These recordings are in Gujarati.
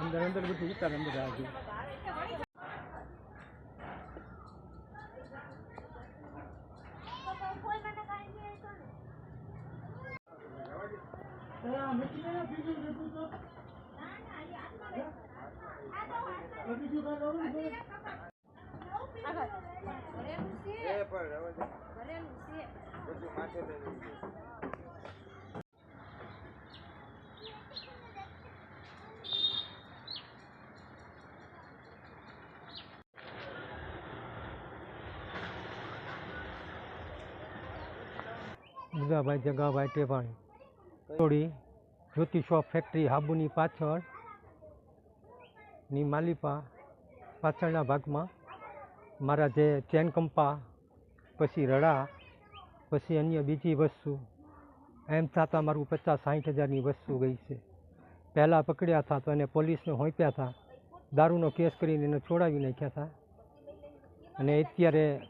અંદર અંદર બધું ઉતાર અંદર રાખજો એ પણ રવા દે. બધું માથે લઈ જગાભાઈ ટેભાણી થોડી જ્યોતિ શોપ ફેક્ટરી હાબુની પાછળની માલિપા પાછળના ભાગમાં મારા જે ચેન કંપા, પછી રડા, પછી અન્ય બીજી વસ્તુ, એમ થતાં મારું પચાસ સાઠ હજારની વસ્તુ ગઈ છે. પહેલાં પકડ્યા હતા તો એને પોલીસને હોંપ્યા હતા. દારૂનો કેસ કરીને એને છોડાવી નાખ્યા હતા. અને અત્યારે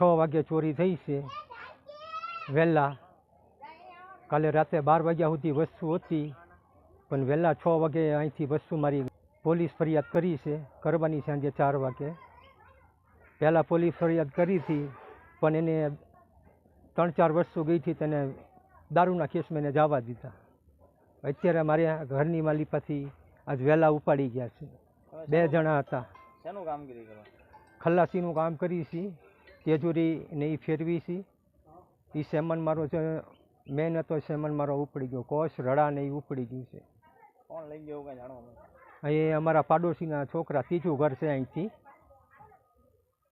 છ વાગે ચોરી થઈ છે. વહેલા કાલે રાતે બાર વાગ્યા સુધી વસ્તુ હતી પણ વહેલા છ વાગે અહીંથી વસ્તુ મારી પોલીસ ફરિયાદ કરી છે કરવાની સાંજે ચાર વાગે. પહેલાં પોલીસ ફરિયાદ કરી હતી પણ એને ત્રણ ચાર વસ્તુ ગઈ હતી તેને દારૂના કેસમાં એને જવા દીધા. અત્યારે મારે ઘરની માલિકાથી આજ વહેલા ઉપાડી ગયા છે. બે જણા હતા. શેનું કામગીરી કરો? ખલાસીનું કામ કરી છે તેજુરી ને એ ફેરવી છે. એ સેમન મારો છે મેન હતો સેમન મારો ઉપડી ગયો. કોશ રડા ને એ ઉપડી ગયું છે. કોણ લઈ ગયો કાંઈ જાણવા એ અમારા પાડોશીના છોકરા ત્રીજું ઘર છે અહીંથી.